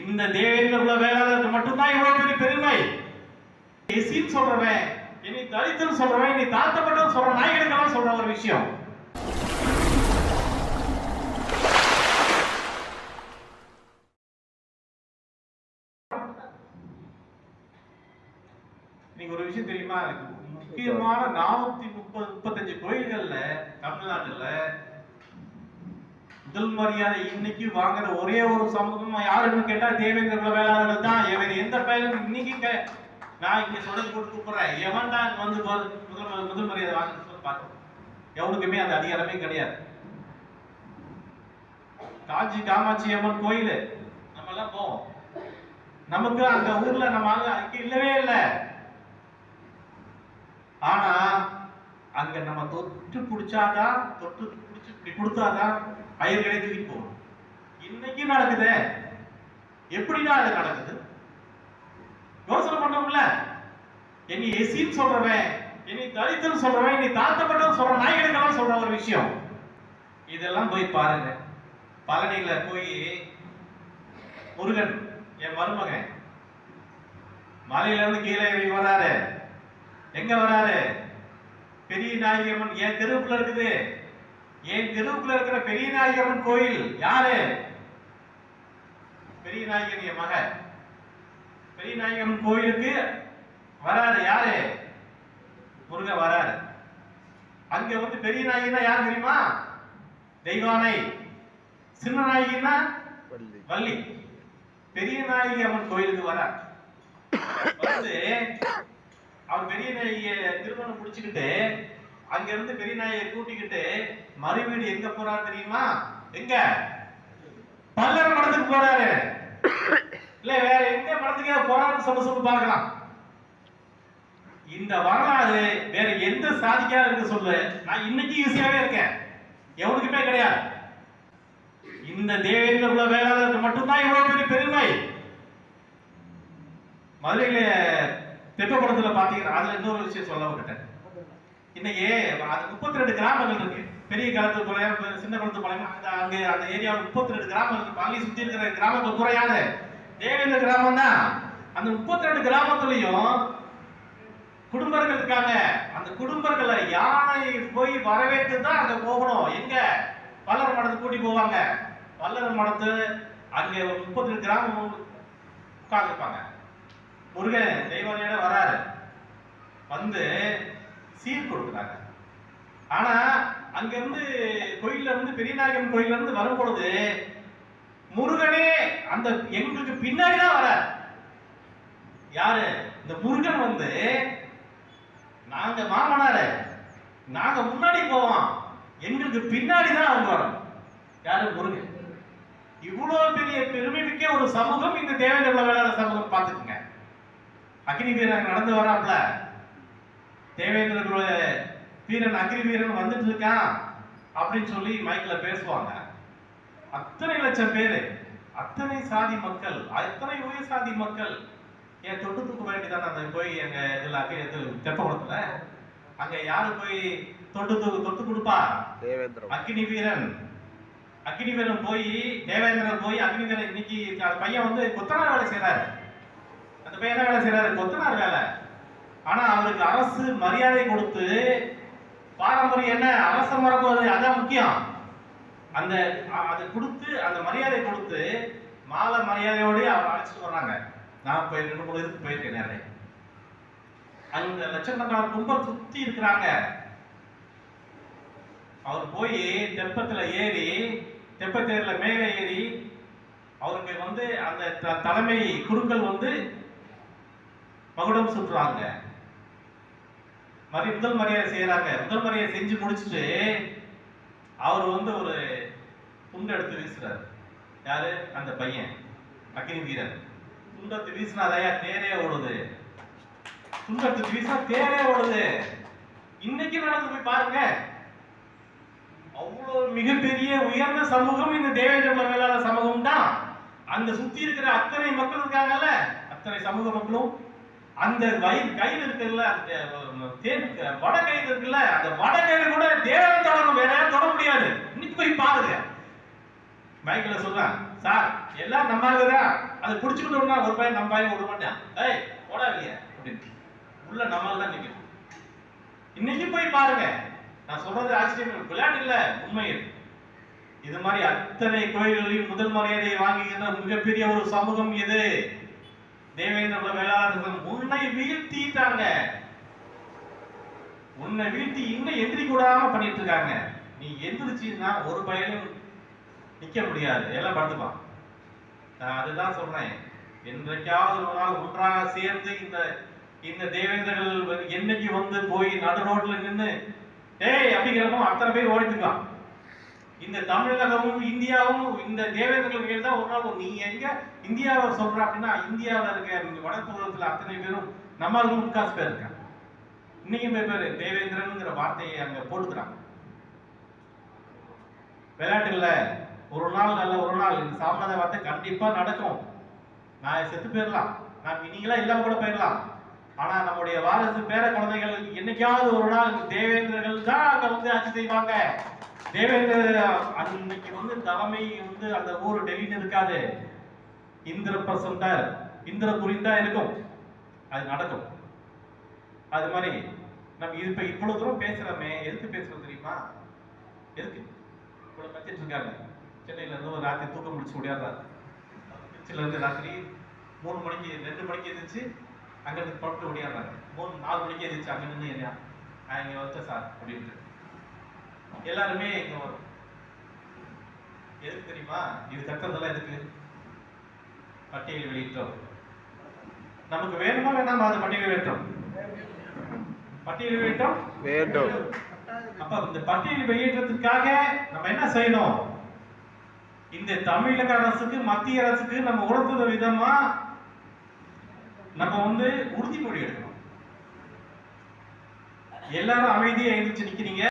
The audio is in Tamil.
இந்த தேவையில் உள்ள வேளாளருக்கு மட்டும்தான் இவ்வளவு பெரிய பெருமை. எசின்னு சொல்றவன் இனி தலித்துன்னு சொல்றவன் இனி தாழ்த்தப்பட்டவன் சொல்ற நாயகனுக்கெல்லாம் சொல்ற ஒரு விஷயம். நீங்க ஒரு விஷயம் தெரியுமா? முக்கியமான நானூத்தி முப்பது முப்பத்தஞ்சு கோயில்கள்ல தமிழ்நாட்டுல முதல் மரியாதை இன்னைக்கு வாங்குற ஒரே ஒரு சமூகம் யாருன்னு கேட்டா தேவேந்திர குலவேளாளர்கள் தான். எவன் எந்த பயிலும் இன்னைக்கு நான் இங்க சொல்லி போட்டு கூப்பிடுறேன். எவன்டா தான் வந்து பாரு, முதல் முதல் மரியாதை வாங்குறது சொல்லி பார்க்கணும். எவனுக்குமே அந்த அதிகாரமே கிடையாது. காஞ்சி காமாட்சி அம்மன் கோயில் நம்ம எல்லாம் போவோம். நமக்கு அந்த ஊர்ல நம்ம அங்க இல்லவே இல்லை. ஆனா அங்க நம்ம தொட்டு பிடிச்சாதான் தொட்டு பிடிச்சி கொடுத்தாதான் பயிர்களை தூக்கி போகணும். இன்னைக்கு நடக்குதே? எப்படின்னா அது நடக்குது? யோசனை பண்ணோம்ல? என்னை எசின்னு சொல்றவன் என்னை தலித்துன்னு சொல்றவன் என்னை தாழ்த்தப்பட்டவன் சொல்ற நாய்களுக்கெல்லாம் சொல்ற ஒரு விஷயம். இதெல்லாம் போய் பாருங்க. பழனியில போய் முருகன் என் மருமகன் மலையில இருந்து கீழே இறங்கி வராரு. எங்க வராரு? பெரிய நாயகம்மன் என் தெருவுக்குள்ள இருக்குது. என் தெருவுக்குள்ள இருக்கிற பெரிய நாயகம்மன் கோயில் யாரு? பெரிய நாயகன் என் மக பெரிய நாயகம்மன் கோயிலுக்கு வராரு யாரு? முருகன் வராரு. அங்க வந்து பெரிய நாயகனா யார் தெரியுமா? தெய்வானை. சின்ன நாயகினா வள்ளி. பெரிய நாயகி அம்மன் கோயிலுக்கு வரார் வந்து அவர் பெரிய நாயகிய திருமணம் முடிச்சுக்கிட்டு அங்க இருந்து பெரிய நாயகியை கூட்டிக்கிட்டு மறுவீடு எங்க போறாரு தெரியுமா? எங்க? பல்லர் மடத்துக்கு போறாரு. இல்ல வேற எந்த மடத்துக்கே போறாருன்னு சொல்ல சொல்லி பார்க்கலாம். இந்த வரலாறு வேற எந்த சாதிக்காக இருக்கு சொல்லு? நான் இன்னைக்கு ஈஸியாவே இருக்கேன். எவனுக்குமே கிடையாது. இந்த தேவையில் உள்ள வேளாளருக்கு மட்டும்தான் இவ்வளவு பெரிய பெருமை. மதுரையில தெப்பக்குளத்துல பாத்தீங்கன்னா அதுல இன்னொரு விஷயம் சொல்ல விட்டேன் இன்னைக்கு அது முப்பத்தி ரெண்டு கிராமங்கள் இருக்கு. பெரிய காலத்து பாளையம் சின்ன குளத்து பாளையம் அந்த அங்க அந்த ஏரியாவில் முப்பத்தி ரெண்டு கிராமம் இருக்கு. பள்ளி சுத்தி இருக்கிற கிராமங்கள் குறையாது. தேவேந்திர கிராமம் தான். அந்த முப்பத்தி ரெண்டு கிராமத்துலயும் குடும்பங்கள் இருக்காங்க அந்த குடும்பங்களை யானை போய் வரவேற்று தான் அங்க போகணும். எங்க? வல்லர் மடத்துக்கு கூட்டி போவாங்க. வல்லர் மடத்து அங்க ஒரு முப்பத்தி ரெண்டு கிராமம் உட்கார்ந்துருப்பாங்க. முருகன் தெய்வானையோட வராரு. வந்து சீர் கொடுக்குறாங்க ஆனா அங்க இருந்து கோயில்ல இருந்து பெரியநாயகன் கோயில்ல இருந்து வரும் பொழுது முருகனே அந்த எங்களுக்கு பின்னாடி தான் யாரு? இந்த முருகன் வந்து நாங்க மாமனாரு நாங்க முன்னாடி போவோம். எங்களுக்கு பின்னாடி தான் அவங்க வரும். யாரு? முருகன். இவ்வளவு பெரிய பெருமைமிக்க ஒரு சமூகம் இந்த தேவேந்திர சமூகம் பார்த்துக்கோங்க. அக்னி வீரன் நடந்து வராப்ல தேவேந்திர வீரன் அக்னி வீரன் வந்துட்டு இருக்கான் அப்படின்னு சொல்லி மைக்ல பேசுவாங்க. அத்தனை லட்சம் பேரு அத்தனை சாதி மக்கள் அத்தனை உயர் சாதி மக்கள் ஏன் தொட்டு தூக்க வேண்டியதானே அந்த போய் எங்க இதுல அக்கை இது தெப்பகுளத்துல? அங்க யாரு போய் தொட்டு தூக்கு தொட்டு கொடுப்பா? அக்னி வீரன். அக்னி வீரன் போய் தேவேந்திரன் போய் அக்னி வீரன் இன்னைக்கு பையன் வந்து கொத்தனார் வேலை செய்யறாரு அந்த பையன் என்ன வேலை செய்யறாரு கொத்தனார் வேலை. ஆனா அவருக்கு அரசு மரியாதை கொடுத்து பாரம்பரியம் என்ன? அரச மரபு அது அதான் முக்கியம். அந்த அதை கொடுத்து அந்த மரியாதை கொடுத்து மாலை மரியாதையோடய அவர் அழைச்சிட்டு வர்றாங்க. நான் போய் ரெண்டு மூணு இதுக்கு போயிருக்கேன் நிறைய அந்த லட்சக்கணக்கான கும்பல் சுத்தி இருக்கிறாங்க. அவர் போய் தெப்பத்துல ஏறி தெப்பத்தேரில் மேலே ஏறி அவருக்கு வந்து அந்த த- தலைமை குருக்கள் வந்து மகுடம் சுற்றுறாங்க. மரி முதல் மரியாதை செய்யறாங்க. முதல் மரியாதை செஞ்சு முடிச்சுட்டு அவர் வந்து ஒரு துண்டு எடுத்து வீசுறாரு. யாரு? அந்த பையன். அக்னி வீரன். துண்டத்து வீசினாதையா தேரே ஓடுது. துண்டத்து எடுத்து வீசினா தேரே ஓடுது. இன்னைக்கு நடந்து போய் பாருங்க. அவ்வளவு மிகப்பெரிய உயர்ந்த சமூகம் இந்த தேவேந்திர மேலாள சமூகம் தான் அந்த சுத்தி இருக்கிற அத்தனை மக்கள் இருக்காங்கல்ல அத்தனை சமூக மக்களும் அந்த வயிறு கையில் இருக்குல்ல அந்த தேன் வட கையில் இருக்குல்ல அந்த வட கையில கூட தேவை தொடரும் வேற யாரும் தொட முடியாது. இன்னைக்கு போய் பாருங்க. மைக்கில் சொல்றான் சார் எல்லாம் நம்ம ஆளுதான் அதை புடிச்சுக்கிட்டோம்னா ஒரு பையன் நம்ம பையன் விட மாட்டான். ஏய் போடாதீங்க அப்படின்னு உள்ள நம்மால் தான் நிற்கும் இன்னைக்கு போய் பாருங்க. நான் சொல்றது ஆச்சரியம் இல்லை. விளையாட்டு இல்ல உண்மை இது. இது மாதிரி அத்தனை கோயில்களையும் முதல் மரியாதையை வாங்குகின்ற மிகப்பெரிய ஒரு சமூகம் இது தேவேந்திர வேளாளர்கள் உன்னை வீழ்த்திட்டாங்க. உன்னை வீழ்த்தி இன்னும் எந்திரி கூடாம பண்ணிட்டு இருக்காங்க நீ எந்திரிச்சுன்னா ஒரு பயனும் நிக்க முடியாது. எல்லாம் படுத்துப்பான் நான் அதுதான் சொல்றேன் என்றைக்காவது ஒரு நாள் ஒன்றாக சேர்ந்து இந்த இந்த தேவேந்திரர்கள் வந்து என்னைக்கு வந்து போய் நடு ரோட்ல நின்று டேய் அப்படிங்கிறப்போ அத்தனை பேர் ஓடிட்டு இருக்கான். இந்த தமிழகமும் இந்தியாவும் இந்த தேவேந்திரர்கள் கையில் தான் ஒரு நாள் நீ எங்க இந்தியாவை சொல்ற அப்படின்னா இந்தியாவில் இருக்க இங்க வடதுருவத்தில் அத்தனை பேரும் நம்மளுக்கு முக்காசு பேர் இருக்காங்க. இன்னைக்கும் பேர் தேவேந்திரனுங்கிற தேவேந்திரன்ங்கிற வார்த்தையை அங்க போட்டுக்கிறாங்க. விளையாட்டுல ஒரு நாள் நல்ல ஒரு நாள் இந்த சாம்பிரதாய வார்த்தை கண்டிப்பா நடக்கும். நான் செத்து போயிடலாம் நான் நீங்களா இல்லாம கூட போயிடலாம் ஆனா நம்முடைய வாரிசு பேர குழந்தைகள் என்னைக்காவது ஒரு நாள் தேவேந்திரர்கள் தான் அங்க வந்து ஆட்சி செய்வாங்க. தேவேந்திர அன்னைக்கு வந்து தலைமை வந்து அந்த ஊர் டெல்லின்னு இருக்காது. இந்திர பிரசம் தான் இந்திரபுரி தான் இருக்கும். அது நடக்கும். அது மாதிரி நம்ம இப்ப இவ்வளவு தூரம் பேசுறோமே எதுக்கு பேசுறோம் தெரியுமா? எதுக்கு? இவ்வளவு கத்திட்டு இருக்காங்க. சென்னையில இருந்து ஒரு ராத்திரி தூக்கம் முடிச்சு முடியாதாரு திருச்சியில இருந்து ராத்திரி மூணு மணிக்கு ரெண்டு மணிக்கு எழுந்துச்சு அங்கேருந்து புறப்பட்டு ஓடியாடுறாங்க. மூணு நாலு மணிக்கு எழுந்துச்சு அங்கே நின்று என்ன நான் இங்க வச்சேன் சார் அப்படின்ட்டு. எல்லாருமே இங்க வரும். எதுக்கு தெரியுமா? இது கத்துறதெல்லாம் எதுக்கு? பட்டியல் வெளியிட்டோம். நமக்கு வேணுமா வேணாமா? அந்த பட்டியல் வெளியிட்டோம். பட்டியல் வெளியிட்டோம்? வேண்டும். அப்ப இந்த பட்டியல் வெளியேற்றத்துக்காக நம்ம என்ன செய்யணும்? இந்த தமிழக அரசுக்கு மத்திய அரசுக்கு நம்ம உணர்த்துற விதமா நம்ம வந்து உறுதிமொழி எடுக்கணும். எல்லாரும் அமைதியா எழுந்திரிச்சு நிக்கிறீங்க.